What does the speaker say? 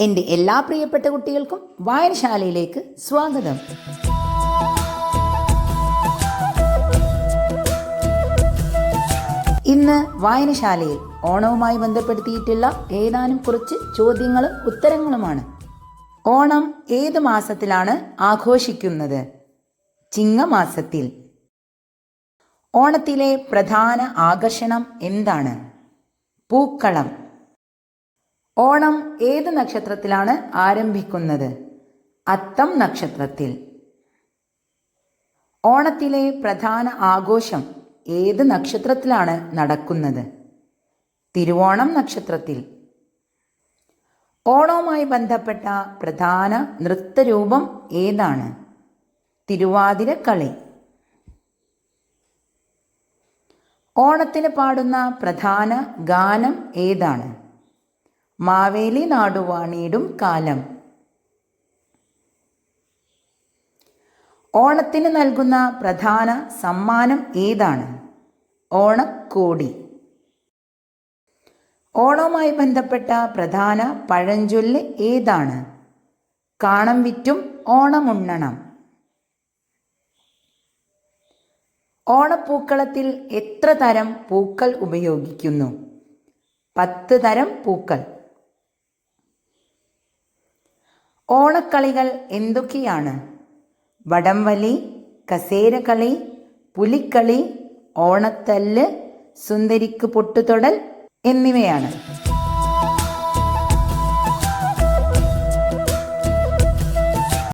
എന്റെ എല്ലാ പ്രിയപ്പെട്ട കുട്ടികൾക്കും വായനശാലയിലേക്ക് സ്വാഗതം. ഇന്ന് വായനശാലയിൽ ഓണവുമായി ബന്ധപ്പെടുത്തിയിട്ടുള്ള ഏതാനും കുറച്ച് ചോദ്യങ്ങളും ഉത്തരങ്ങളുമാണ്. ഓണം ഏത് മാസത്തിലാണ് ആഘോഷിക്കുന്നത്? ചിങ്ങമാസത്തിൽ. ഓണത്തിലെ പ്രധാന ആകർഷണം എന്താണ്? പൂക്കളം. ഓണം ഏത് നക്ഷത്രത്തിലാണ് ആരംഭിക്കുന്നത്? അത്തം നക്ഷത്രത്തിൽ. ഓണത്തിലെ പ്രധാന ആഘോഷം ഏത് നക്ഷത്രത്തിലാണ് നടക്കുന്നത്? തിരുവോണം നക്ഷത്രത്തിൽ. ഓണവുമായി ബന്ധപ്പെട്ട പ്രധാന നൃത്തരൂപം ഏതാണ്? തിരുവാതിരക്കളി ഓണത്തിന് പാടുന്ന പ്രധാന ഗാനം ഏതാണ്? മാവേലി നാടുവാണിയിടും കാലം. ഓണത്തിന് നൽകുന്ന പ്രധാന സമ്മാനം ഏതാണ്? ഓണക്കോടി ഓണവുമായി ബന്ധപ്പെട്ട പ്രധാന പഴഞ്ചൊല്ല് ഏതാണ്? കാണം വിറ്റും ഓണമുണ്ണണം ഓണപ്പൂക്കളത്തിൽ എത്ര തരം പൂക്കൾ ഉപയോഗിക്കുന്നു? പത്ത് തരം പൂക്കൾ. ഓണക്കളികൾ എന്തൊക്കെയാണ്? വടംവലി കസേരകളി പുലിക്കളി ഓണത്തല്ല് സുന്ദരിക്ക് പൊട്ടുതൊടൽ എന്നിവയാണ്.